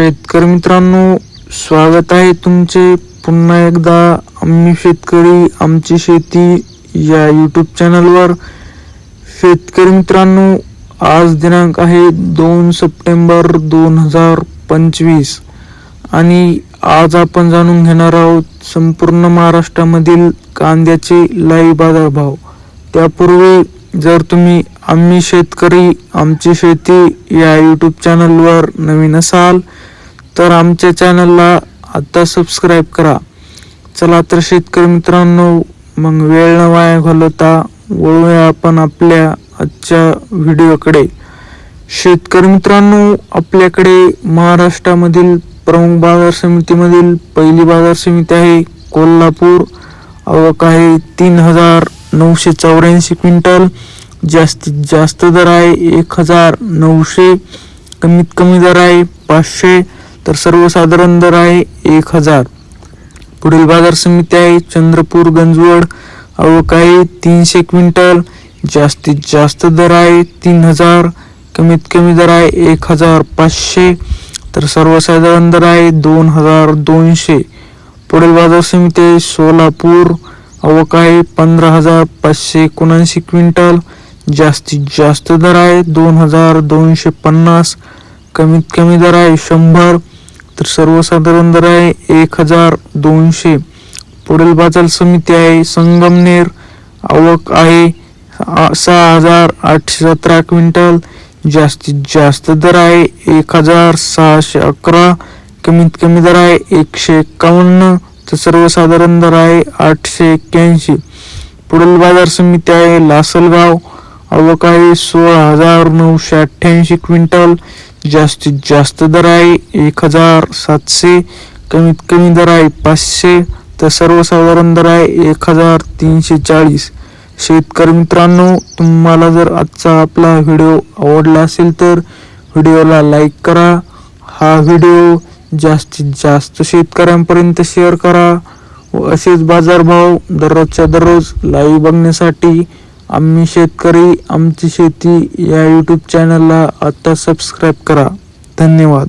शेतकरी मित्रांनो स्वागत आहे तुमचे. पुन्हा एकदा आम्ही शेतकरी आमची शेती या यूट्यूब चॅनलवर शेतकरी मित्रांनो आज दिनांक आहे दोन सप्टेंबर दोन हजार पंचवीस. आणि आज आपण जाणून घेणार आहोत संपूर्ण महाराष्ट्रामधील कांद्याचे लाईव्ह बाजारभाव. त्यापूर्वी जर तुम्ही आम्ही शेतकरी आमची शेती या यूट्यूब चॅनलवर नवीन असाल तर आमच्या चॅनलला आत्ता सबस्क्राईब करा. चला तर शेतकरी मित्रांनो मग वेळ न वाया घालवता वळूया आपण आपल्या आजच्या व्हिडिओकडे. शेतकरी मित्रांनो आपल्याकडे महाराष्ट्रामधील प्रमुख बाजार समितीमधील पहिली बाजार समिती आहे कोल्हापूर. आवक आहे तीन हजार नऊशे चौऱ्याऐंशी क्विंटल. जास्तीत जास्त दर आहे एक हजार नऊशे. कमीत कमी दर आहे पाचशे. तर सर्वसाधारण दर आहे एक हजार. पुढील बाजार समिती आहे चंद्रपूर गंजवड. आवक आहे तीनशे क्विंटल. जास्तीत जास्त दर आहे तीन हजार. कमीत कमी दर आहे एक हजार पाचशे. तर सर्वसाधारण दर आहे दोन हजार दोनशे. पुढील बाजार समिती आहे सोलापूर. आवक आहे पंधरा हजार पाचशे एकोणऐंशी क्विंटल. जास्तीत जास्त दर आहे दोन हजार दोनशे पन्नास. कमीत कमी दर आहे शंभर. तर सर्वसाधारण दर आहे एक हजार दोनशे पुढील बाजार समिती आहे संगमनेर आवक आहे सहा हजार आठशे सतरा क्विंटल जास्तीत जास्त दर आहे एक हजार सहाशे अकरा कमीत कमी दर आहे एकशे एकावन्न तर सर्वसाधारण दर आहे आठशे एक्क्याऐंशी. पुढील बाजार समिती आहे लासलगाव आवक आहे सोळा हजार नऊशे अठ्ठ्याऐंशी क्विंटल जास्तीत जास्त दर आहे एक हजार सातशे कमीत कमी दर आहे पाचशे तर सर्वसाधारण दर आहे एक हजार तीनशे चाळीस. शेतकरी मित्रांनो तुम्हाला जर आजचा आपला व्हिडिओ आवडला असेल तर व्हिडिओला लाईक करा. हा व्हिडिओ जास्तीत जास्त शेतकऱ्यांपर्यंत शेअर करा. व असेच बाजारभाव दररोजच्या दररोज लाईव्ह बघण्यासाठी आम्ही शेतकरी आमची शेती या यूट्यूब चॅनलला आत्ता सबस्क्राईब करा. धन्यवाद.